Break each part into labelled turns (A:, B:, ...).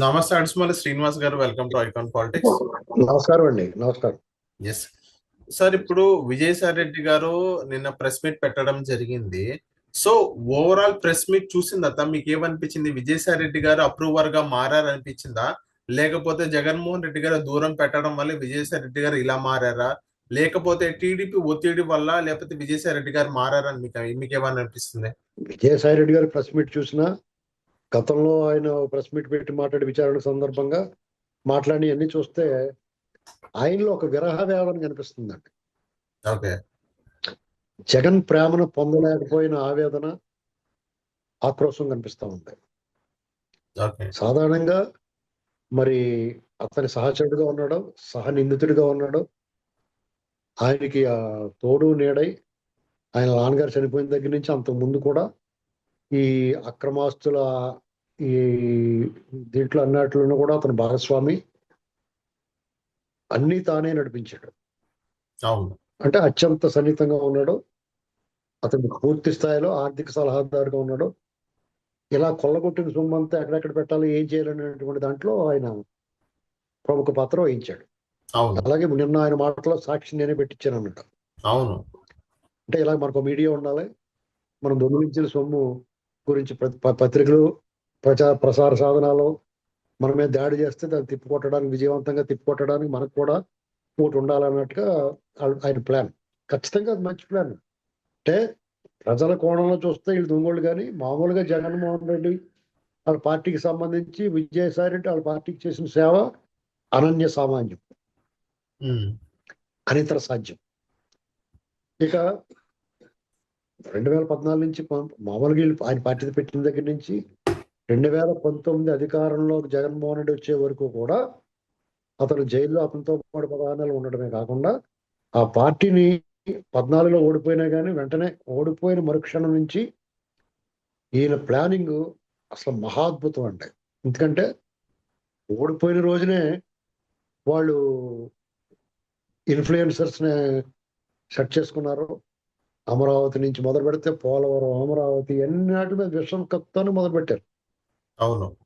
A: నమస్తే అడిస్మల్లి శ్రీనివాస్ గారు welcome to icon politics.
B: నమస్కారం అండి నమస్కారం.
A: ఎస్ సార్ ఇప్పుడు విజయసాయి రెడ్డి గారు నిన్న ప్రెస్ మీట్ పెట్టడం జరిగింది. సో ఓవరాల్ ప్రెస్ మీట్ చూసిన తర్వాత మీకు ఏమనిపించింది విజయసాయి రెడ్డి గారు అప్రూవర్గా మారారనిపించిందా? లేకపోతే జగన్మోహన్ రెడ్డి గారు దూరం పెట్టడం వల్ల విజయసాయి రెడ్డి గారు ఇలా మారారా? లేకపోతే టీడీపీ ఒత్తిడి వల్ల లేకపోతే విజయసాయి రెడ్డి గారు మారారని మీకు మీకు ఏమని అనిపిస్తుంది
B: విజయసాయి రెడ్డి గారి ప్రెస్ మీట్ చూసినా గతంలో ఆయన ప్రెస్ మీట్ పెట్టి మాట్లాడే విచారణ సందర్భంగా మాట్లాడి అన్ని చూస్తే ఆయనలో ఒక విరహ వేదన కనిపిస్తుందండి.
A: ఓకే.
B: జగన్ ప్రేమను పొందలేకపోయిన ఆవేదన ఆక్రోశం కనిపిస్తా ఉంది. సాధారణంగా మరి అతని సహచరుడుగా ఉన్నాడు సహ నిందితుడిగా ఉన్నాడు. ఆయనకి ఆ తోడు నీడై ఆయన నాన్నగారు చనిపోయిన దగ్గర నుంచి అంత ముందు కూడా ఈ అక్రమాస్తుల ఈ దీంట్లో అన్నట్లను కూడా అతను భాగస్వామి. అన్నీ తానే నడిపించాడు. అంటే అత్యంత సన్నిహితంగా ఉన్నాడు. అతను పూర్తి స్థాయిలో ఆర్థిక సలహాదారుగా ఉన్నాడు. ఇలా కొల్లగొట్టిన సొమ్ము అంతా ఎక్కడెక్కడ పెట్టాలి ఏం చేయాలనేటువంటి దాంట్లో ఆయన ప్రముఖ పాత్ర వహించాడు.
A: అవును.
B: అలాగే నిన్న ఆయన మాటలో సాక్షి నేనే పెట్టించాను అన్నట్టు.
A: అవును.
B: అంటే ఇలా మనకు మీడియా ఉండాలి. మనం దొంగిలించిన సొమ్ము గురించి పత్రికలు ప్రచార ప్రసార సాధనాలు మన మీద దాడి చేస్తే దాన్ని తిప్పికొట్టడానికి విజయవంతంగా తిప్పికొట్టడానికి మనకు కూడా ఒకటి ఉండాలన్నట్టుగా ఆయన ప్లాన్. ఖచ్చితంగా అది మంచి ప్లాన్. అంటే ప్రజల కోణంలో చూస్తే వీళ్ళు దొంగోళ్ళు కానీ మామూలుగా జగన్మోహన్ రెడ్డి వాళ్ళ పార్టీకి సంబంధించి విజయసాయి రెడ్డి వాళ్ళ పార్టీకి చేసిన సేవ అనన్య సామాన్యం. అనితర సాధ్యం. ఇక రెండు వేల పద్నాలుగు నుంచి మామూలుగా వీళ్ళు ఆయన పార్టీ పెట్టిన దగ్గర నుంచి రెండు వేల పంతొమ్మిది అధికారంలో జగన్మోహన్ రెడ్డి వచ్చే వరకు కూడా అతను జైల్లో అతనితో పాటు పదహారు ఉండడమే కాకుండా ఆ పార్టీని పద్నాలుగులో ఓడిపోయినా కానీ వెంటనే ఓడిపోయిన మరుక్షణం నుంచి ఈయన ప్లానింగ్ అసలు మహాద్భుతం అంటే. ఎందుకంటే ఓడిపోయిన రోజునే వాళ్ళు ఇన్ఫ్లుయెన్సర్స్ని సెట్ చేసుకున్నారు. అమరావతి నుంచి మొదలు పెడితే పోలవరం అమరావతి ఎన్నిటి మీద విషం కత్తాను మొదలు పెట్టారు.
A: అవును.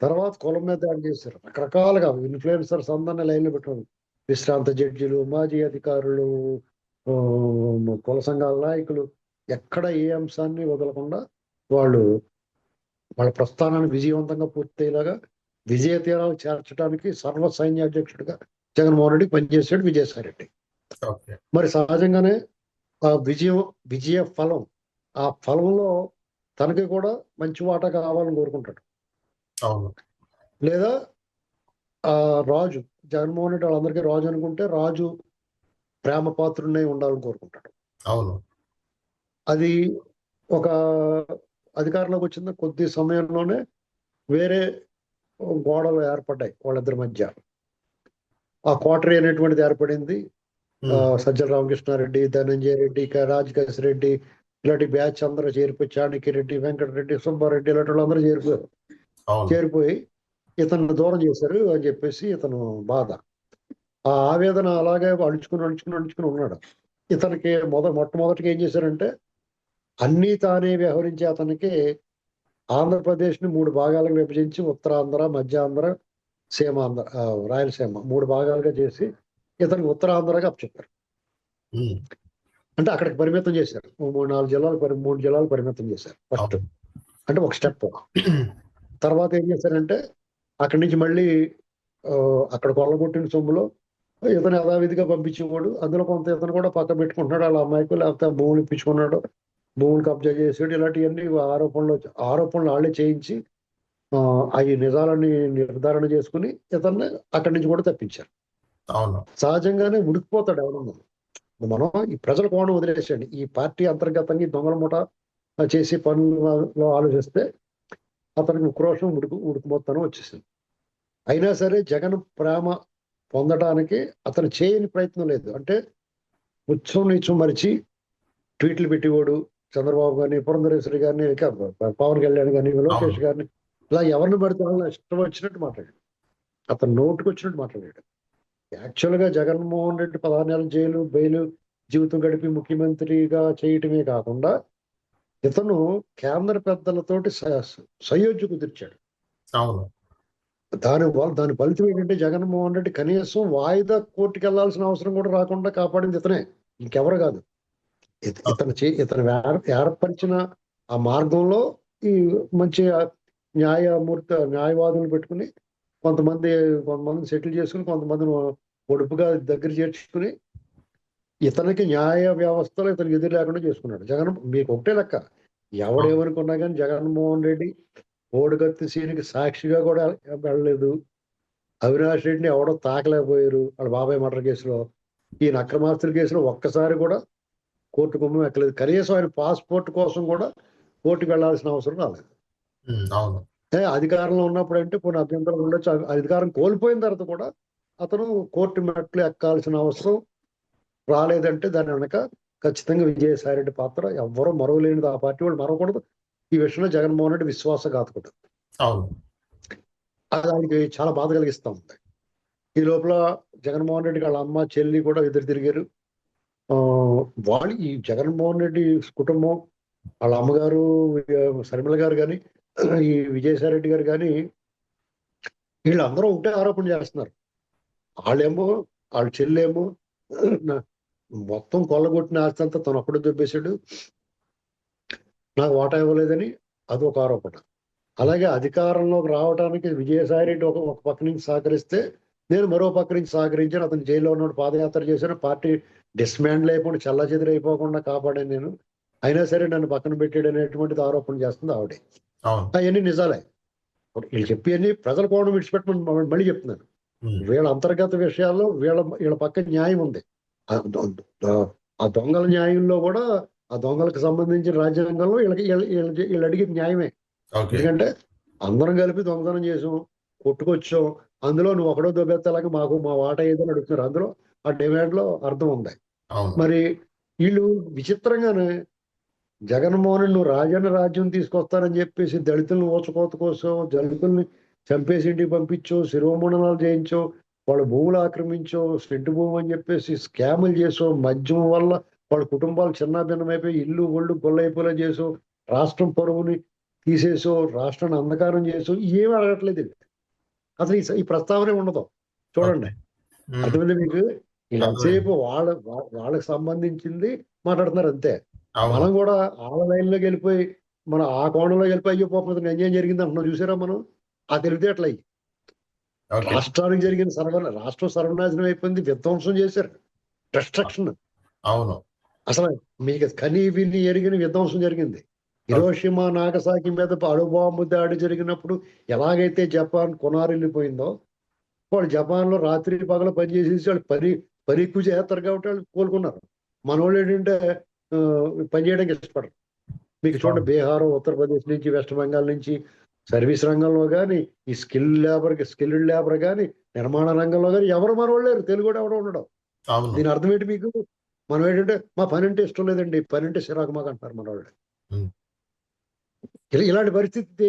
B: తర్వాత కులం మీద దాడి చేశారు. రకరకాలుగా ఇన్ఫ్లుయెన్సర్స్ అందరినీ లైన్లో పెట్టారు విశ్రాంత జడ్జిలు మాజీ అధికారులు కుల సంఘాల నాయకులు ఎక్కడ ఏ అంశాన్ని వదలకుండా వాళ్ళు వాళ్ళ ప్రస్థానాన్ని విజయవంతంగా పూర్తయ్యేలాగా విజయ తీరాలు చేర్చడానికి సర్వ సైన్యాధ్యక్షుడిగా జగన్మోహన్ రెడ్డి పనిచేశాడు విజయసాయి రెడ్డి. మరి సహజంగానే ఆ విజయం విజయ ఫలం. ఆ ఫలంలో తనకి కూడా మంచి వాటా కావాలని కోరుకుంటాడు.
A: అవును.
B: లేదా ఆ రాజు జగన్మోహన్ రెడ్డి వాళ్ళందరికీ రాజు అనుకుంటే రాజు ప్రేమ పాత్రుడినే ఉండాలని కోరుకుంటాడు.
A: అవును.
B: అది ఒక అధికారంలోకి వచ్చిన కొద్ది సమయంలోనే వేరే గోడలు ఏర్పడ్డాయి వాళ్ళిద్దరి మధ్య. ఆ కోటరీ అనేటువంటిది ఏర్పడింది. సజ్జల రామకృష్ణారెడ్డి ధనంజయ రెడ్డి రాజకేశ్ రెడ్డి ఇలాంటి బ్యాచ్ అందరూ చేరిపోయి చాణక్య రెడ్డి వెంకటరెడ్డి సుబ్బారెడ్డి ఇలాంటి వాళ్ళందరూ చేరిపోయారు చేరిపోయి ఇతను దూరం చేశారు అని చెప్పేసి ఇతను బాధ. ఆ ఆవేదన అలాగే అడుచుకుని అడుచుకుని అడుచుకుని ఉన్నాడు. ఇతనికి మొద మొట్టమొదటిగా ఏం చేశారంటే అన్నీ తానే వ్యవహరించే అతనికి ఆంధ్రప్రదేశ్ని మూడు భాగాలకు విభజించి ఉత్తరాంధ్ర మధ్యాంధ్ర సీమాంధ్ర రాయలసీమ మూడు భాగాలుగా చేసి ఇతనికి ఉత్తరాంధ్రగా
A: ఉమ్.
B: అంటే అక్కడికి పరిమితం చేశారు. మూడు నాలుగు జిల్లాలు మూడు జిల్లాలు పరిమితం చేశారు ఫస్ట్. అంటే ఒక స్టెప్ తర్వాత ఏం చేశారంటే అక్కడి నుంచి మళ్ళీ అక్కడ కొల్లగొట్టిన సొమ్ములో ఇతను యథావిధిగా పంపించేవాడు. అందులో కొంత ఇతను కూడా పక్క పెట్టుకుంటున్నాడు. వాళ్ళ అమ్మాయికి లేకపోతే భూములు ఇప్పించుకున్నాడు. భూములు కబ్జా చేసాడు ఇలాంటివన్నీ ఆరోపణలు ఆరోపణలు వాళ్ళే చేయించి ఆ, అవి నిజాలని నిర్ధారణ చేసుకుని ఇతన్ని అక్కడి నుంచి కూడా తప్పించారు.
A: అవును.
B: సహజంగానే ఉడికిపోతాడు ఎవరన్నా మనం ఈ ప్రజల కోణం వదిలేసండి ఈ పార్టీ అంతర్గతంగా దొంగల ముఠ చేసే పనులలో ఆలోచిస్తే అతనికి ఉక్రోషం ఉడుకు ఉడుకుమోత్తనం వచ్చేసింది. అయినా సరే జగన్ ప్రేమ పొందడానికి అతను చేయని ప్రయత్నం లేదు. అంటే ఉత్సవం నీచం మరిచి ట్వీట్లు పెట్టేవాడు చంద్రబాబు గారిని పురంధరేశ్వరి గారిని ఇక పవన్ కళ్యాణ్ గారిని లోకేష్. గారిని ఇలా ఎవరిని పడితే ఇష్టం వచ్చినట్టు మాట్లాడాడు. అతను నోటుకు వచ్చినట్టు మాట్లాడాడు. యాక్చువల్గా జగన్మోహన్ రెడ్డి పదహారు నెలల జైలు బెయిల్ జీవితం గడిపి ముఖ్యమంత్రిగా చేయటమే కాకుండా ఇతను కేంద్ర పెద్దలతోటి సయోధ్య కుదిర్చాడు. దాని వల్ల దాని ఫలితం ఏంటంటే జగన్మోహన్ రెడ్డి కనీసం వాయిదా కోర్టుకి వెళ్ళాల్సిన అవసరం కూడా రాకుండా కాపాడింది ఇతనే. ఇంకెవరు కాదు. ఇత- ఇతను చే ఇతను ఏర్- ఏర్పరిచిన ఆ మార్గంలో ఈ మంచి న్యాయమూర్తి న్యాయవాదులు పెట్టుకుని కొంతమంది కొంతమందిని సెటిల్ చేసుకుని కొంతమందిని ఒడుపుగా దగ్గర చేర్చుకుని ఇతనికి న్యాయ వ్యవస్థలో ఇతనికి ఎదురు లేకుండా చేసుకున్నాడు. జగన్ మీకు ఒకటే లెక్క. ఎవడేమనుకున్నా కానీ జగన్మోహన్ రెడ్డి ఓడిగత్తి సీనికి సాక్షిగా కూడా వెళ్ళలేదు. అవినాష్ రెడ్డిని ఎవడో తాకలేకపోయారు. వాళ్ళ బాబాయ్ మర్డర్ కేసులో ఈ అక్రమాస్తుల కేసులో ఒక్కసారి కూడా కోర్టు కుమ్మం ఎక్కలేదు. కనీసం ఆయన పాస్పోర్ట్ కోసం కూడా కోర్టుకు వెళ్ళాల్సిన అవసరం రాలేదు.
A: అవును.
B: అధికారంలో ఉన్నప్పుడు అంటే కొన్ని అభ్యంతరం ఉండొచ్చు. అధికారం కోల్పోయిన తర్వాత కూడా అతను కోర్టు మెట్లు ఎక్కాల్సిన అవసరం రాలేదంటే దాని వెనక ఖచ్చితంగా విజయసాయి రెడ్డి పాత్ర ఎవ్వరూ మరవలేనిది ఆ పార్టీ వాళ్ళు మరవకూడదు. ఈ విషయంలో జగన్మోహన్ రెడ్డి విశ్వాసఘాతకుడు.
A: అవును.
B: అది ఆయనకి చాలా బాధ కలిగిస్తా ఉంది. ఈ లోపల జగన్మోహన్ రెడ్డి వాళ్ళ అమ్మ చెల్లి కూడా ఎదురు తిరిగారు. ఆ, వాళ్ళు ఈ జగన్మోహన్ రెడ్డి కుటుంబం వాళ్ళ అమ్మగారు శర్మిల గారు కానీ ఈ విజయసాయి రెడ్డి గారు కానీ వీళ్ళందరూ ఒకటే ఆరోపణ చేస్తున్నారు. వాళ్ళేమో వాళ్ళ చెల్లేమో మొత్తం కొల్లగొట్టిన ఆస్తి అంతా తను అప్పుడు దొబ్బేశాడు. నాకు వాటా ఇవ్వలేదని అది ఒక ఆరోపణ. అలాగే అధికారంలోకి రావడానికి విజయసాయి రెడ్డి ఒక ఒక పక్క నుంచి సహకరిస్తే నేను మరో పక్క నుంచి సహకరించాను. అతను జైల్లో ఉన్నాడు పాదయాత్ర చేశాను. పార్టీ డిస్మాండ్ అయిపోకుండా చల్ల అయిపోకుండా కాపాడాను నేను. అయినా సరే నన్ను పక్కన పెట్టాడు అనేటువంటిది ఆరోపణ చేస్తుంది ఆవిడే. అవన్నీ నిజాలే. వీళ్ళు చెప్పి అన్ని ప్రజల కోణం విడిచిపెట్టమని మళ్ళీ చెప్తున్నాను. వీళ్ళ అంతర్గత విషయాల్లో వీళ్ళ వీళ్ళ పక్క న్యాయం ఉంది. ఆ దొంగల న్యాయంలో కూడా ఆ దొంగలకు సంబంధించిన రాజ్యాంగంలో వీళ్ళకి వీళ్ళ- అడిగిన న్యాయమే. ఎందుకంటే అందరం కలిపి దొంగతనం చేసాం కొట్టుకొచ్చాం అందులో నువ్వు ఒకడో దొబ్బెత్తలాగా మాకు మా వాటా ఏదని అడుగుతున్నారు అందులో ఆ డిమాండ్లో అర్థం ఉంది. మరి వీళ్ళు విచిత్రంగానే జగన్మోహన్ రెడ్డి నువ్వు రాజన్న రాజ్యం తీసుకొస్తానని చెప్పేసి దళితులను ఊచకోత కోసం దళితుల్ని చంపేసి ఇంటికి పంపించో శిరోమండనాలు చేయించో వాళ్ళ భూములు ఆక్రమించో స్టెడ్ భూమి అని చెప్పేసి స్కాములు చేసో మద్యం వల్ల వాళ్ళ కుటుంబాలు చిన్నాభిన్నమైపోయి ఇల్లు ఒళ్ళు గొల్లైపోలే చేసో రాష్ట్రం పరువుని తీసేసో రాష్ట్రాన్ని అంధకారం చేసో ఏమీ అడగట్లేదు. అసలు ఈ ప్రస్తావనే ఉండదు. చూడండి. అర్థమైంది మీకు? వీళ్ళంతసేపు వాళ్ళ వాళ్ళకి సంబంధించింది మాట్లాడుతున్నారు అంతే.
A: అవును.
B: మనం కూడా వాళ్ళ లైన్లోకి వెళ్ళిపోయి మనం ఆ కోణంలో వెళ్ళిపోయి అయ్యో పాపం ఇతనికి అన్యాయం జరిగింది అంటున్నాం చూసారా మనం? ఆ తెలివితేటలు అయ్యి.
A: ఓకే.
B: రాష్ట్రానికి జరిగిన సర్వ రాష్ట్రం సర్వనాశనం అయిపోయింది విధ్వంసం చేశారు. డిస్ట్రక్షన్
A: అవును.
B: అసలు మీకు కనీ విని ఎరిగిన విధ్వంసం జరిగింది. హిరోషిమా నాగసాకి మీద అణుబాంబు దాడి జరిగినప్పుడు ఎలాగైతే జపాన్ కొనారిల్లిపోయిందో వాళ్ళు జపాన్లో రాత్రి పగల పనిచేసేసి వాళ్ళు పని పని ఎక్కువ చేస్తారు కాబట్టి వాళ్ళు కోలుకున్నారు. మన వాళ్ళు ఏంటంటే ఆ, పని చేయడానికి ఇష్టపడరు. మీకు చూడండి బీహార్ ఉత్తరప్రదేశ్ నుంచి వెస్ట్ బెంగాల్ నుంచి సర్వీస్ రంగంలో కానీ ఈ స్కిల్ లేబర్ స్కిల్డ్ లేబర్ కానీ నిర్మాణ రంగంలో కానీ ఎవరు మన వాళ్ళు లేరు తెలుగు కూడా ఎవరు ఉండడం దీని అర్థం ఏంటి మీకు? మనం ఏంటంటే మా పని అంటే ఇష్టం లేదండి. పని అంటే చిరాకు మాకు అంటారు మన వాళ్ళు ఇలాంటి పరిస్థితి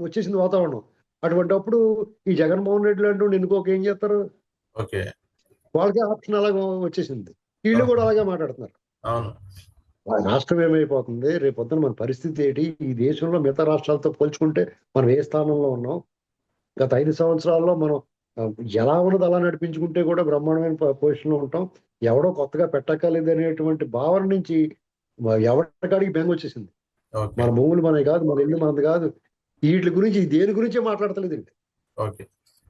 B: వచ్చేసింది వాతావరణం. అటువంటిప్పుడు ఈ జగన్మోహన్ రెడ్డి లాంటి ఎన్నుకోక ఏం చేస్తారు?
A: ఓకే.
B: వాళ్ళకి ఆప్షన్ అలాగే వచ్చేసింది. వీళ్ళు కూడా అలాగే మాట్లాడుతున్నారు.
A: అవును.
B: రాష్ట్రం ఏమైపోతుంది? రేపు పొద్దున మన పరిస్థితి ఏంటి? ఈ దేశంలో మిగతా రాష్ట్రాలతో పోల్చుకుంటే మనం ఏ స్థానంలో ఉన్నాం? గత ఐదు సంవత్సరాల్లో మనం ఎలా ఉన్నది అలా నడిపించుకుంటే కూడా బ్రహ్మాండమైన పొజిషన్లో ఉంటాం? ఎవడో కొత్తగా పెట్టక్కర్లేదు అనేటువంటి భావన నుంచి ఎవరికాడికి బెంగ వచ్చేసింది? మన భూములు మనది కాదు మన ఇల్లు మనది కాదు. వీటి గురించి దేని గురించే మాట్లాడతలేదండి.
A: ఓకే.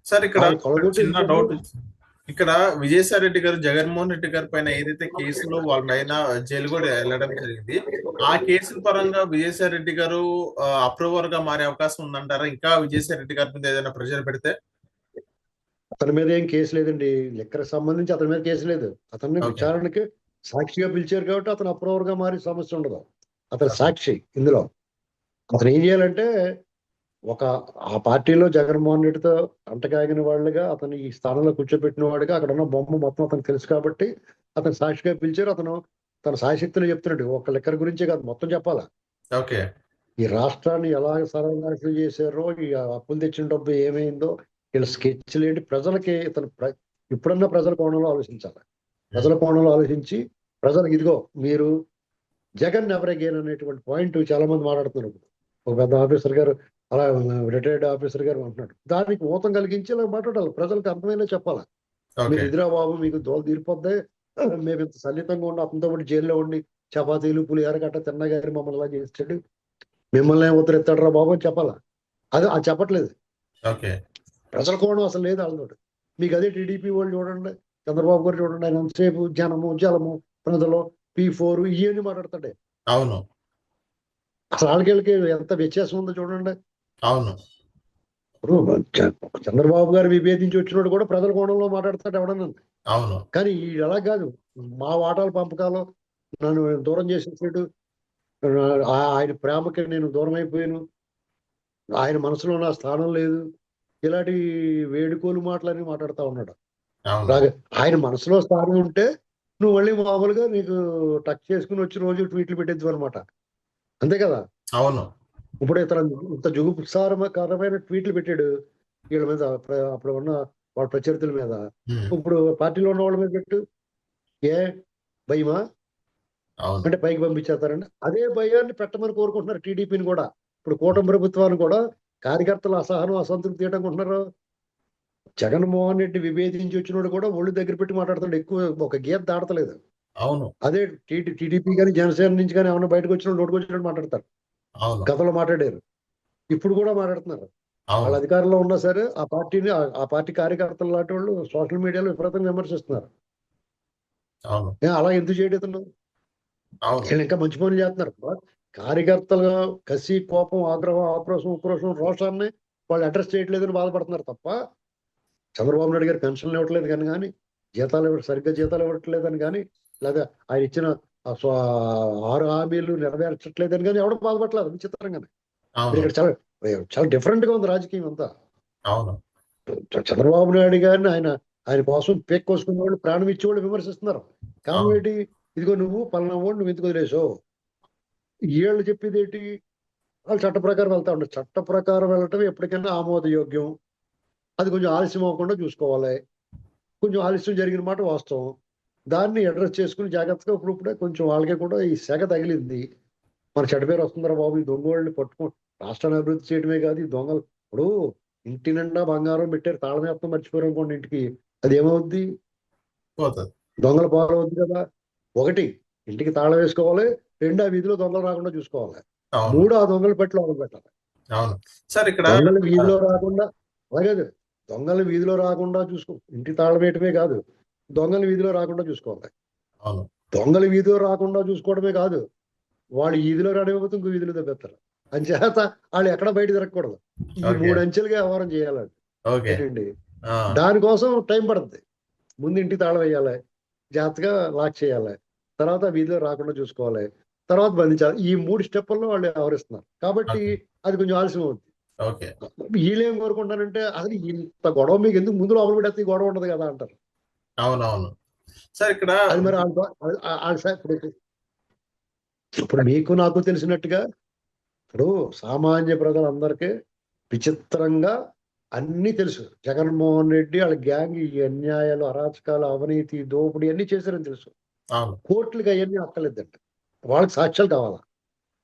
A: సార్ ఇక్కడ చిన్న డౌట్ ఇక్కడ విజయసాయి రెడ్డి గారు జగన్మోహన్ రెడ్డి గారి పైన ఏదైతే కేసులో వాళ్ళైనా జైలు కూడా వెళ్ళడం జరిగింది ఆ కేసుల పరంగా విజయసాయి రెడ్డి గారు అప్రూవర్గా మారే అవకాశం ఉందంటారా? ఇంకా విజయసాయి రెడ్డి గారి మీద ఏదైనా ప్రెషర్ పెడితే?
B: అతని మీద ఏం కేసు లేదండి. లెక్కర్ సంబంధించి అతని మీద కేసు లేదు. అతన్ని. విచారణకి సాక్షిగా పిలిచారు కాబట్టి అతను అప్రూవర్గా మారి సమస్య ఉండదు. అతను సాక్షి ఇందులో. అతను ఏం చేయాలంటే ఒక ఆ పార్టీలో జగన్మోహన్ రెడ్డితో అంటకాగిన వాళ్ళుగా అతను ఈ స్థానంలో కూర్చోబెట్టిన వాడుగా అక్కడ ఉన్న బొమ్మ మొత్తం అతనికి తెలుసు కాబట్టి అతను సాక్షిగా పిలిచారు. అతను తన సాయశక్తులు చెప్తున్నాడు. ఒక లెక్కర్ గురించే కాదు మొత్తం చెప్పాలా?
A: ఓకే.
B: ఈ రాష్ట్రాన్ని ఎలా సర్వనాశనం చేశారో ఈ అప్పులు తెచ్చిన డబ్బు ఏమైందో వీళ్ళ స్కెచ్లు ఏంటి ప్రజలకి ఇతను ప్ర- ఇప్పుడన్నా ప్రజల కోణంలో ఆలోచించాలి? ప్రజల కోణంలో ఆలోచించి ప్రజలకు ఇదిగో మీరు జగన్ ఎవర్ అగైన్ అనేటువంటి పాయింట్ చాలా మంది మాట్లాడుతున్నారు. ఒక పెద్ద ఆఫీసర్ గారు అలా రిటైర్డ్ ఆఫీసర్ గారు అంటున్నాడు దానికి ఊతం కలిగించి ఇలా మాట్లాడాలి. ప్రజలకు అర్థమైనా చెప్పాలి? మీరు ఇదిరా బాబు మీకు దోలు తీరిపోద్ది. మేము ఇంత సన్నిహితంగా ఉండి అతనితో పాటు జైల్లో ఉండి చపాతీలు పులిహార గట్ట తిన్నా గారి మమ్మల్ని ఇలా చేస్తాడు మిమ్మల్ని ఏం ఉత్తరిస్తాడరా బాబు అని చెప్పాలా? అది అది చెప్పట్లేదు.
A: ఓకే.
B: ప్రజల కోణం అసలు లేదు వాళ్ళతో మీకు అదే టీడీపీ వాళ్ళు చూడండి చంద్రబాబు గారు చూడండి ఆయన ఎంతసేపు జనము జలము ప్రజలు పీ ఫోర్ ఇవన్నీ మాట్లాడతాడే.
A: అవును.
B: అసలు వాళ్ళకి ఎంత వ్యత్యాసం ఉందో చూడండి.
A: అవును.
B: ఇప్పుడు చంద్రబాబు గారు విభేదించి వచ్చినోడు కూడా ప్రజల కోణంలో మాట్లాడతాడు ఎవడన్నా.
A: అవును.
B: కానీ ఈ అలా కాదు. మా వాటాల పంపకాలు నన్ను దూరం చేసేసాడు. ఆయన ప్రేమకి నేను దూరం అయిపోయాను. ఆయన మనసులో నా స్థానం లేదు. ఇలాంటి వేడుకోలు మాటలన్నీ మాట్లాడుతూ ఉన్నాడు. ఆయన మనసులో స్థానం ఉంటే నువ్వు మళ్ళీ మామూలుగా నీకు టచ్ చేసుకుని వచ్చి రోజు ట్వీట్లు పెట్టేద్దు అనమాట అంతే కదా?
A: అవును.
B: ఇప్పుడు ఇతను ఇంత జుగుప్సారకరమైన ట్వీట్లు పెట్టాడు వీళ్ళ మీద అప్పుడు ఉన్న వాళ్ళ ప్రత్యర్థుల మీద. ఇప్పుడు పార్టీలో ఉన్న వాళ్ళ మీద పెట్టు. ఏ? భయమా? అంటే పైకి పంపించేస్తారండి. అదే భయాన్ని పెట్టమని కోరుకుంటున్నారు టీడీపీని కూడా. ఇప్పుడు కూటమి ప్రభుత్వాన్ని కూడా కార్యకర్తలు అసహనం అసంతృప్తి అనుకుంటున్నారు జగన్మోహన్ రెడ్డి విభేదించి వచ్చినోడు కూడా ఒళ్ళు దగ్గర పెట్టి మాట్లాడుతాడు ఎక్కువ ఒక గీత దాడతలేదు
A: అవును.
B: అదే టీడీ టీడీపీ కానీ జనసేన నుంచి కానీ ఏమైనా బయటకు వచ్చిన నోటుకు వచ్చినట్టు మాట్లాడతారు. గతంలో మాట్లాడారు. ఇప్పుడు కూడా మాట్లాడుతున్నారు. వాళ్ళ అధికారంలో ఉన్నా సరే ఆ పార్టీని ఆ- పార్టీ కార్యకర్తలు లాంటి వాళ్ళు సోషల్ మీడియాలో విపరీతంగా విమర్శిస్తున్నారు. అలా ఎందుకు చేయడం వీళ్ళు ఇంకా మంచి పనులు చేస్తున్నారు. కార్యకర్తలుగా కసి కోపం ఆగ్రహం ఆక్రోశం ఉక్రోషం రోషాన్ని వాళ్ళు అడ్రస్ చేయట్లేదని బాధపడుతున్నారు తప్ప చంద్రబాబు నాయుడు గారు పెన్షన్లు ఇవ్వట్లేదు కానీ కానీ జీతాలు సరిగ్గా జీతాలు ఇవ్వట్లేదని కానీ లేదా ఆయన ఇచ్చిన ఆరు హామీలు నెరవేర్చట్లేదని కానీ ఎవడో బాధపడలేదు విచిత్రంగానే. ఇక్కడ చాలా చాలా డిఫరెంట్గా ఉంది రాజకీయం అంతా.
A: అవును.
B: చంద్రబాబు నాయుడు గారిని ఆయన ఆయన కోసం పేక్ కోసుకున్న వాళ్ళు ప్రాణం ఇచ్చే వాళ్ళు విమర్శిస్తున్నారు. ఏంటి ఇదిగో నువ్వు పలానా వాడు నువ్వు ఎందుకు వదిలేసావు? వీళ్ళు చెప్పేది ఏంటి? వాళ్ళు చట్ట ప్రకారం వెళ్తా ఉంటారు చట్ట ప్రకారం వెళ్ళటం ఎప్పటికైనా ఆమోదయోగ్యం. అది కొంచెం ఆలస్యం అవ్వకుండా చూసుకోవాలి. కొంచెం ఆలస్యం జరిగిన మాట వాస్తవం. దాన్ని అడ్రస్ చేసుకుని జాగ్రత్తగా ఇప్పుడిప్పుడే కొంచెం వాళ్ళకి కూడా ఈ సెగ తగిలింది. మన చెడ్డ పేరు వస్తుందిరా బాబు ఈ దొంగ వాళ్ళని పట్టుకో. రాష్ట్రాన్ని అభివృద్ధి చేయడమే కాదు ఈ దొంగలు. ఇప్పుడు ఇంటి నిండా బంగారం పెట్టారు తాళమేత్తం మర్చిపోయారు అనుకోండి ఇంటికి. అది ఏమవుద్ది?
A: పోతుంది.
B: దొంగల పాలవద్దు కదా. ఒకటి ఇంటికి తాళం వేసుకోవాలి. రెండు ఆ వీధిలో దొంగలు రాకుండా చూసుకోవాలి. మూడు ఆ దొంగల పెట్టి లోపల పెట్టాలి.
A: అవును. సార్ ఇక్కడ
B: దొంగలు వీధిలో రాకుండా అలాగే దొంగలు వీధిలో రాకుండా చూసుకో. ఇంటి తాళం వేయటమే కాదు. దొంగలు వీధిలో రాకుండా చూసుకోవాలి. దొంగలు వీధిలో రాకుండా చూసుకోవడమే కాదు వాళ్ళు వీధిలో రానివ్వకపోతే ఇంకో వీధిలో దెబ్బెత్తారు అంచేత వాళ్ళు ఎక్కడ బయట తిరగకూడదు. ఈ. మూడు అంచెలుగా వ్యవహారం చేయాలండి దానికోసం టైం పడుతుంది ముందు ఇంటి తాళం వేయాలి జాగ్రత్తగా లాక్ చేయాలి తర్వాత వీధిలో రాకుండా చూసుకోవాలి తర్వాత బంధించాలి ఈ మూడు స్టెప్పుల్లో వాళ్ళు వ్యవహరిస్తున్నారు. కాబట్టి. అది కొంచెం ఆలస్యం అవుతుంది వీళ్ళేం కోరుకుంటారంటే అసలు ఇంత గొడవ మీకు ఎందుకు? ముందు లోపల పెడితే ఈ గొడవ ఉండదు కదా అంటారు.
A: అవును అవును సార్ ఇక్కడ
B: అది మరి ఇప్పుడు మీకు నాకు తెలిసినట్టుగా ఇప్పుడు సామాన్య ప్రజలందరికీ విచిత్రంగా అన్ని తెలుసు. జగన్మోహన్ రెడ్డి వాళ్ళ గ్యాంగ్ ఈ అన్యాయాలు అరాచకాలు అవినీతి దోపిడీ అన్ని చేశారని తెలుసు. కోర్టులకు అవన్నీ అక్కర్లేదంట. వాళ్ళకి సాక్ష్యాలు కావాలా?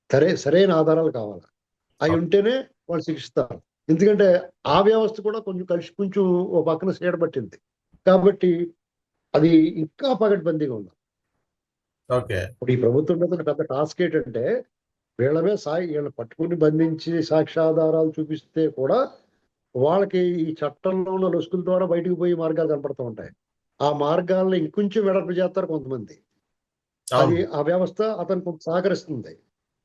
B: సరే సరైన ఆధారాలు కావాలా? అవి ఉంటేనే వాళ్ళు శిక్షిస్తారు. ఎందుకంటే ఆ వ్యవస్థ కూడా కొంచెం కలిసి కొంచెం ఓ పక్కన సీడ పట్టింది. కాబట్టి అది ఇంకా పగడ్బందీగా ఉంది.
A: ఓకే.
B: ఇప్పుడు ఈ ప్రభుత్వం మీద పెద్ద టాస్క్ ఏంటంటే వీళ్ళమే సాయి వీళ్ళని పట్టుకుని బంధించి సాక్ష్యాధారాలు చూపిస్తే కూడా వాళ్ళకి ఈ చట్టంలో ఉన్న లొసుకుల ద్వారా బయటకు పోయి మార్గాలు కనపడుతూ ఉంటాయి. ఆ మార్గాలను ఇంకొంచెం వెడల్పు చేస్తారు కొంతమంది. అది ఆ వ్యవస్థ అతను కొంత సహకరిస్తుంది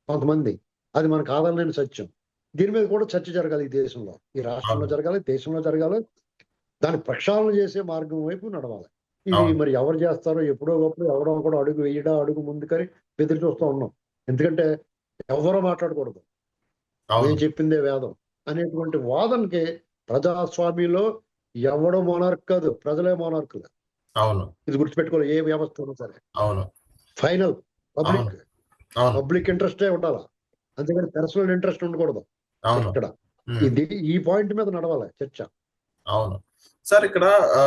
B: కొంతమంది. అది మనకు కాదనలేని సత్యం. దీని మీద కూడా చర్చ జరగాలి ఈ దేశంలో. ఈ రాష్ట్రంలో. జరగాలి దేశంలో జరగాలి. దాని ప్రక్షాళన చేసే మార్గం వైపు నడవాలి. ఇది. మరి ఎవరు చేస్తారో ఎప్పుడో ఒకప్పుడు ఎవడో కూడా అడుగు వేయడా అడుగు ముందుకని ఎదురు చూస్తూ ఉన్నాం. ఎందుకంటే ఎవరో మాట్లాడకూడదు. నేను చెప్పిందే వేదం అనేటువంటి వాదనకి ప్రజాస్వామ్యంలో ఎవడో మోనార్క్ కాదు ప్రజలే మోనార్కులు
A: అవును.
B: ఇది గుర్తుపెట్టుకోవాలి ఏ వ్యవస్థ ఉన్నా సరే.
A: అవును.
B: ఫైనల్ పబ్లిక్ పబ్లిక్ ఇంట్రెస్టే ఉండాలి? అంతేగాని పర్సనల్ ఇంట్రెస్ట్ ఉండకూడదు. ఇక్కడ. ఇది ఈ పాయింట్ మీద నడవాలి చర్చ.
A: అవును. సార్ ఇక్కడ ఆ,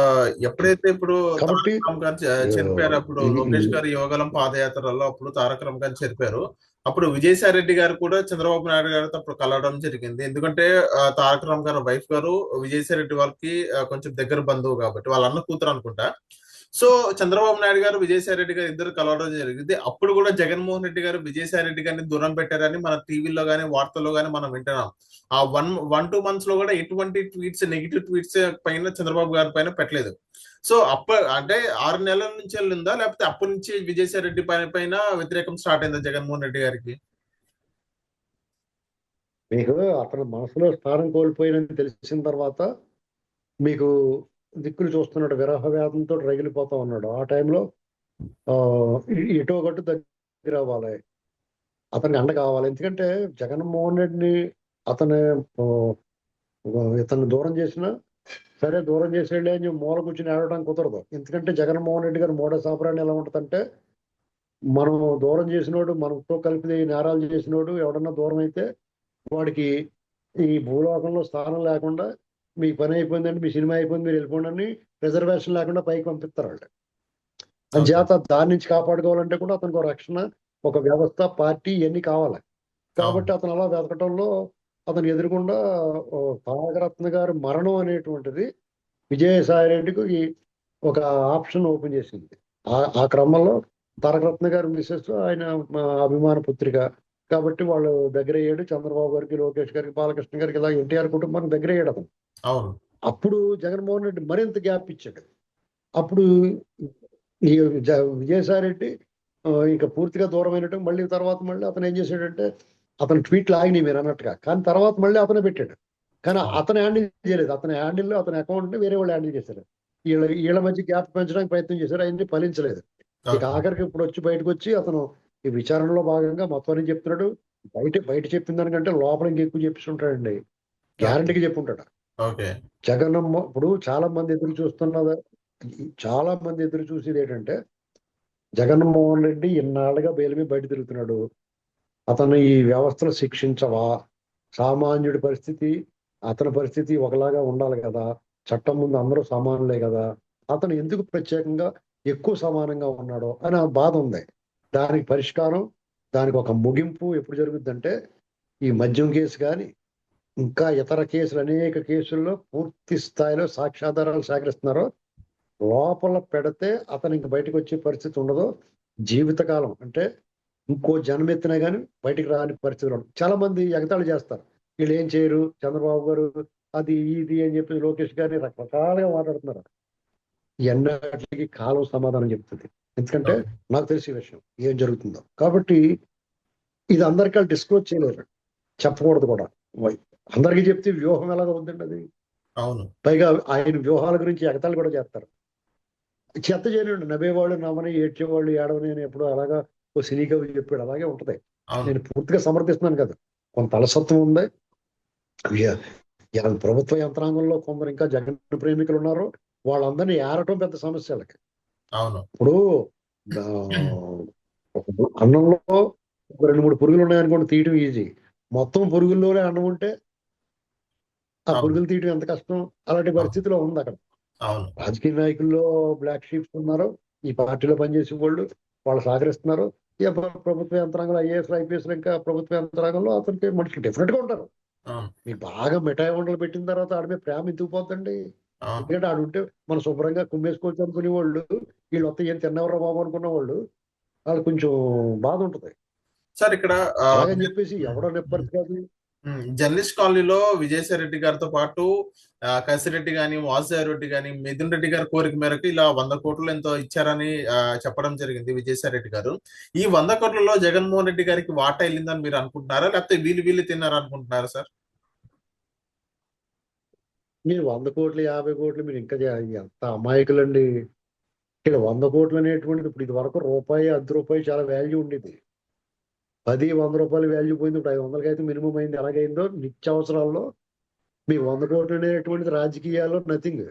A: ఎప్పుడైతే ఇప్పుడు
B: కాబట్టి
A: తారక రామ్ గారు చ- చనిపోయారు అప్పుడు లోకేష్ గారు యోగలం పాదయాత్రలో అప్పుడు తారక రామ్ గారు చనిపోయారు. అప్పుడు విజయసాయి రెడ్డి గారు కూడా చంద్రబాబు నాయుడు గారితో అప్పుడు కలవడం జరిగింది. ఎందుకంటే ఆ, తారక రామ్ గారి వైఫ్ గారు విజయసాయి రెడ్డి వాళ్ళకి కొంచెం దగ్గర బంధువు కాబట్టి వాళ్ళ అన్న కూతురు అనుకుంటా. సో చంద్రబాబు నాయుడు గారు విజయసాయి రెడ్డి గారు ఇద్దరు కలవడం జరిగింది. అప్పుడు కూడా జగన్మోహన్ రెడ్డి గారు విజయసాయి రెడ్డి గారిని దూరం పెట్టారని మన టీవీలో గానీ వార్తల్లో గానీ మనం వింటున్నాం. ఆ వన్ వన్ టూ మంత్స్లో కూడా ఎటువంటి ట్వీట్స్ నెగిటివ్ ట్వీట్స్ పైన చంద్రబాబు గారి పైన పెట్టలేదు. సో అప్ప అంటే ఆరు నెలల నుంచి వెళ్ళిందా? లేకపోతే అప్పటి నుంచి విజయసాయి రెడ్డి పైన పైన వ్యతిరేకం స్టార్ట్ అయిందా జగన్మోహన్ రెడ్డి గారికి?
B: మీకు అతను మనసులో స్థానం కోల్పోయినని తెలిసిన తర్వాత మీకు దిక్కులు చూస్తున్నాడు విరహ వ్యాధంతో రగిలిపోతా ఉన్నాడు. ఆ టైంలో ఆ, ఇ- ఇటో గట్టు దగ్గర అవ్వాలి. అతనికి అండ కావాలి. ఎందుకంటే జగన్మోహన్ రెడ్డిని అతని ఇతను దూరం చేసిన సరే దూరం చేసేళ్ళే అని మూల కూర్చుని ఆడటం కుదరదు. ఎందుకంటే జగన్మోహన్ రెడ్డి గారి మోడల్ సాపరాన్ని ఎలా ఉంటుందంటే మనం దూరం చేసినోడు మనతో కలిపి నేరాలు చేసినోడు ఎవడన్నా దూరం అయితే వాడికి ఈ భూలోకంలో స్థానం లేకుండా మీ పని అయిపోయిందండి మీ సినిమా అయిపోయింది మీరు వెళ్ళిపోండి అని రిజర్వేషన్ లేకుండా పైకి పంపిస్తారు వాళ్ళు. చేత దాని నుంచి కాపాడుకోవాలంటే కూడా అతనికి ఒక రక్షణ ఒక వ్యవస్థ పార్టీ ఇవన్నీ కావాలి. కాబట్టి అతను అలా వెతకటంలో అతను ఎదురుకుండా తారకరత్న గారి మరణం అనేటువంటిది విజయసాయి రెడ్డికి ఒక ఆప్షన్ ఓపెన్ చేసింది. ఆ ఆ క్రమంలో తారకరత్న గారి మిస్సెస్ ఆయన మా అభిమాన పుత్రిక కాబట్టి వాళ్ళు దగ్గర అయ్యాడు. చంద్రబాబు గారికి లోకేష్ గారికి బాలకృష్ణ గారికి ఇలా ఎన్టీఆర్ కుటుంబానికి దగ్గర అయ్యాడు అతను.
A: అవును.
B: అప్పుడు జగన్మోహన్ రెడ్డి మరింత గ్యాప్ ఇచ్చాడు. అప్పుడు ఈ జ- విజయసాయి రెడ్డి ఆ, ఇంకా పూర్తిగా దూరమైనట్టు మళ్ళీ తర్వాత మళ్ళీ అతను ఏం చేశాడంటే అతను ట్వీట్లు ఆగినాయి మీరు అన్నట్టుగా. కానీ తర్వాత మళ్ళీ అతనే పెట్టాడు. కానీ అతను హ్యాండిల్ చేయలేదు. అతని హ్యాండిల్ అతని అకౌంట్ని వేరే వాళ్ళు హ్యాండిల్ చేశారు. వీళ్ళ వీళ్ళ మధ్య గ్యాప్ పెంచడానికి ప్రయత్నం చేశారు. అవన్నీ ఫలించలేదు. ఇక ఆఖరికి ఇప్పుడు వచ్చి బయటకు వచ్చి అతను ఈ విచారణలో భాగంగా మొత్తం చెప్తున్నాడు. బయట బయట చెప్పిన దానికంటే లోపల ఇంకెక్కువ చెప్పిస్తుంటాడండి. గ్యారంటీకి చెప్పుంటాడు.
A: ఓకే.
B: జగనమ్మ ఇప్పుడు చాలా మంది ఎదురు చూస్తున్నది చాలా మంది ఎదురు చూసేది ఏంటంటే జగన్మోహన్ రెడ్డి ఇన్నాళ్ళుగా బెయిల్ మీద బయట తిరుగుతున్నాడు. అతను ఈ వ్యవస్థను శిక్షించవా? సామాన్యుడి పరిస్థితి అతని పరిస్థితి ఒకలాగా ఉండాలి కదా. చట్టం ముందు అందరూ సమానులే కదా. అతను ఎందుకు ప్రత్యేకంగా ఎక్కువ సమానంగా ఉన్నాడో అని ఆ బాధ ఉంది. దానికి పరిష్కారం దానికి ఒక ముగింపు ఎప్పుడు జరుగుద్దంటే ఈ మద్యం కేసు కానీ ఇంకా ఇతర కేసులు అనేక కేసుల్లో పూర్తి స్థాయిలో సాక్ష్యాధారాలు సేకరిస్తున్నారో లోపల పెడితే అతనికి బయటకు వచ్చే పరిస్థితి ఉండదు. జీవితకాలం అంటే ఇంకో జన్మెత్తినా కానీ బయటికి రాని పరిస్థితులు ఉండదు చాలా మంది ఎగతాళి చేస్తారు. వీళ్ళు ఏం చేయరు? చంద్రబాబు గారు అది ఇది అని చెప్పి లోకేష్ గారిని రకరకాలుగా మాట్లాడుతున్నారు. ఎన్నటికి కాలం సమాధానం చెప్తుంది. ఎందుకంటే నాకు తెలిసే విషయం ఏం జరుగుతుందో. కాబట్టి ఇది అందరికీ డిస్క్లోజ్ చేయలేరు చెప్పకూడదు కూడా. అందరికీ చెప్తే వ్యూహం ఎలాగ ఉందండి అది?
A: అవును.
B: పైగా ఆయన వ్యూహాల గురించి ఎగతాళి కూడా చేస్తారు. చెత్త చేయనండి నవ్వేవాళ్ళు నవ్వని ఏడ్చేవాళ్ళు ఏడవని అని ఎప్పుడు అలాగా ఓ సినీ కవి చెప్పాడు. అలాగే ఉంటది. నేను పూర్తిగా సమర్థిస్తున్నాను కదా. కొంత అలసత్వం ఉంది. ప్రభుత్వ యంత్రాంగంలో కొందరు ఇంకా జగన్ ప్రేమికులు ఉన్నారు. వాళ్ళందరినీ ఏరటం పెద్ద సమస్య వాళ్ళకి.
A: అవును.
B: ఇప్పుడు అన్నంలో ఒక రెండు మూడు పురుగులు ఉన్నాయనుకోండి తీయటం ఈజీ. మొత్తం పురుగుల్లోనే అన్నం ఉంటే ఆ. పురుగులు తీయటం ఎంత కష్టం? అలాంటి పరిస్థితిలో ఉంది అక్కడ. రాజకీయ నాయకుల్లో బ్లాక్ షీప్స్ ఉన్నారు. ఈ పార్టీలో పనిచేసే వాళ్ళు వాళ్ళు సహకరిస్తున్నారు. ప్రభుత్వ యంత్రాంగంలో ఐఏఎస్ ఐపీఎస్ ఇంకా ప్రభుత్వ యంత్రాంగంలో అతనికి మనుషులు డెఫినెట్గా ఉంటారు మీరు బాగా మిఠాయి వంటలు పెట్టిన తర్వాత ఆడ మీద ప్రేమ ఎందుకు పోతండి ఎందుకంటే ఆడు ఉంటే మనం శుభ్రంగా కుమ్మేసుకోవచ్చు అనుకునే వాళ్ళు వీళ్ళు వస్తే ఏం తిన్నవరా బాబు అనుకున్న వాళ్ళు వాళ్ళు కొంచెం బాధ ఉంటుంది.
A: సార్ ఇక్కడ
B: అలాగని చెప్పేసి ఎవడో నెప్పటి కాదు.
A: జర్నలిస్ట్ కాలనీలో విజయసాయి రెడ్డి గారితో పాటు కసిరెడ్డి గాని వాసుదేవ్ రెడ్డి గాని మిథున్ రెడ్డి గారి కోరిక మేరకు ఇలా వంద కోట్లు ఎంతో ఇచ్చారని చెప్పడం జరిగింది విజయసాయి రెడ్డి గారు. ఈ వంద కోట్లలో జగన్మోహన్ రెడ్డి గారికి వాటా వెళ్ళిందని మీరు అనుకుంటున్నారా? లేకపోతే వీళ్ళు వీళ్ళు తిన్నారు అనుకుంటున్నారా సార్?
B: మీరు వంద కోట్లు యాభై కోట్లు మీరు ఇంకా ఎంత అమాయకులండి. ఇక్కడ వంద కోట్లు అనేటువంటిది ఇప్పుడు ఇది వరకు రూపాయి అర్ధ రూపాయి చాలా వాల్యూ ఉండేది. పది వంద రూపాయలు వాల్యూ పోయింది. ఇప్పుడు ఐదు వందలకి అయితే మినిమం అయింది. ఎలాగైందో నిత్యావసరాల్లో మీ వంద కోట్లు అనేటువంటిది రాజకీయాల్లో నథింగ్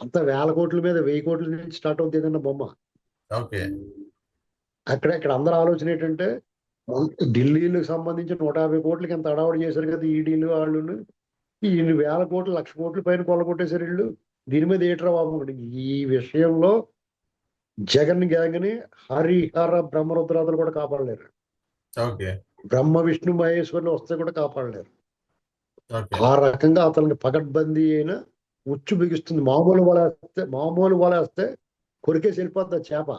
B: అంత వేల కోట్ల మీద వెయ్యి కోట్ల నుంచి స్టార్ట్ అవుతుంది ఏదన్నా బొమ్మ.
A: ఓకే.
B: అక్కడ ఇక్కడ అందరు ఆలోచన ఏంటంటే ఢిల్లీకి సంబంధించి నూట యాభై కోట్లకి ఎంత అడావుడు చేశారు కదా ఈడీలు వాళ్ళు ఈ ఇన్ని వేల కోట్లు లక్ష కోట్ల పైన కొల్లగొట్టేశారు వీళ్ళు. దీని మీద ఏట్రా బాబు. ఈ విషయంలో జగన్ గ్యాంగ్ని హరిహర బ్రహ్మరుద్రాదులు కూడా కాపాడలేరు. బ్రహ్మ విష్ణు మహేశ్వరులు వస్తే కూడా కాపాడలేరు. ఆ రకంగా అతనికి పగడ్బందీ అయిన ఉచ్చు బిగిస్తుంది. మామూలు వల వేస్తే మామూలు వల వేస్తే కొరికేసి వెళ్ళిపోద్ది చేప.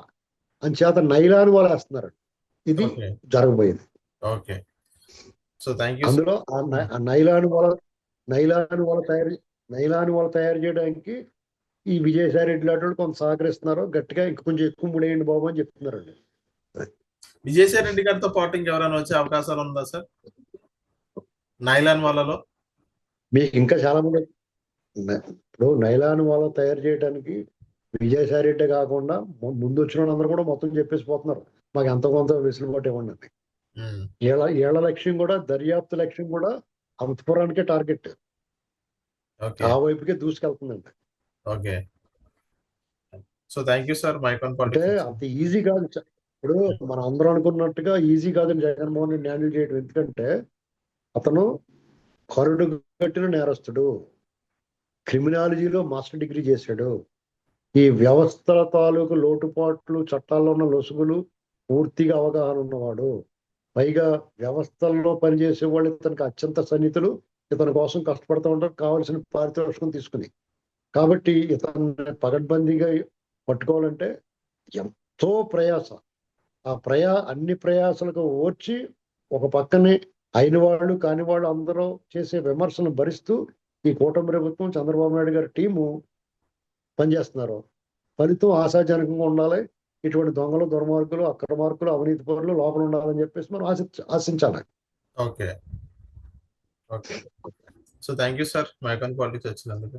B: అని చేత నైలాన్ వల వేస్తున్నారు. ఇది జరగబోయేది. అందులో ఆ నైలాన్ వల నైలాన్ వల తయారు నైలాన్ వల తయారు చేయడానికి ఈ విజయసాయి రెడ్డి లాంటి వాళ్ళు కొంత సహకరిస్తున్నారు గట్టిగా ఇంక కొంచెం ఎక్కువ ముడేయండి బాబు అని చెప్తున్నారండి.
A: విజయసాయి రెడ్డి గారితో పాటు ఇంకెవరైనా వచ్చే అవకాశాలు ఉందా సార్? నైలాన్ వాళ్ళలో?
B: మీకు ఇంకా చాలా మంది ఇప్పుడు నైలాన్ వల తయారు చేయడానికి విజయసాయి రెడ్డి కాకుండా ముందు వచ్చిన వాళ్ళందరూ కూడా మొత్తం చెప్పేసి పోతున్నారు మాకు ఎంత కొంత వెసులుబాటు ఇవ్వండి ఏళ్ళ ఏళ్ళ లక్ష్యం కూడా దర్యాప్తు లక్ష్యం కూడా అంతపురానికే టార్గెట్. ఆ వైపుకే దూసుకెళ్తుందండి.
A: Okay. So thank you sir mic on
B: అంటే
A: పాలిటిక్స్.
B: అంత ఈజీ కాదు చ- ఇప్పుడు మనం అందరం అనుకున్నట్టుగా ఈజీ కాదని జగన్మోహన్ రెడ్డి హ్యాండిల్ చేయడం ఎందుకంటే అతను కరుడు కట్టిన నేరస్తుడు క్రిమినాలజీలో మాస్టర్ డిగ్రీ చేశాడు. ఈ వ్యవస్థల తాలూకు లోటుపాట్లు చట్టాల్లో ఉన్న లొసుగులు పూర్తిగా అవగాహన ఉన్నవాడు. పైగా వ్యవస్థల్లో పనిచేసే వాళ్ళు ఇతనికి అత్యంత సన్నిహితులు. ఇతని కోసం కష్టపడుతూ ఉంటారు. కావలసిన పారితోషికం తీసుకుని. కాబట్టి ఇతన్ని పగడ్బందీగా పట్టుకోవాలంటే ఎంతో ప్రయాస. ఆ ప్రయా అన్ని ప్రయాసలకు ఓర్చి ఒక పక్కనే అయిన వాళ్ళు కాని వాళ్ళు అందరూ చేసే విమర్శలను భరిస్తూ ఈ కూటమి ప్రభుత్వం చంద్రబాబు నాయుడు గారి టీము పనిచేస్తున్నారు. ఫలితం ఆశాజనకంగా ఉండాలి. ఇటువంటి దొంగలు దుర్మార్గులు అక్రమార్కులు అవినీతి పరులు లోపల ఉండాలని చెప్పేసి మనం ఆశి ఆశించాలి.
A: Okay. Okay. So thank you sir mic on politics వచ్చినందుకు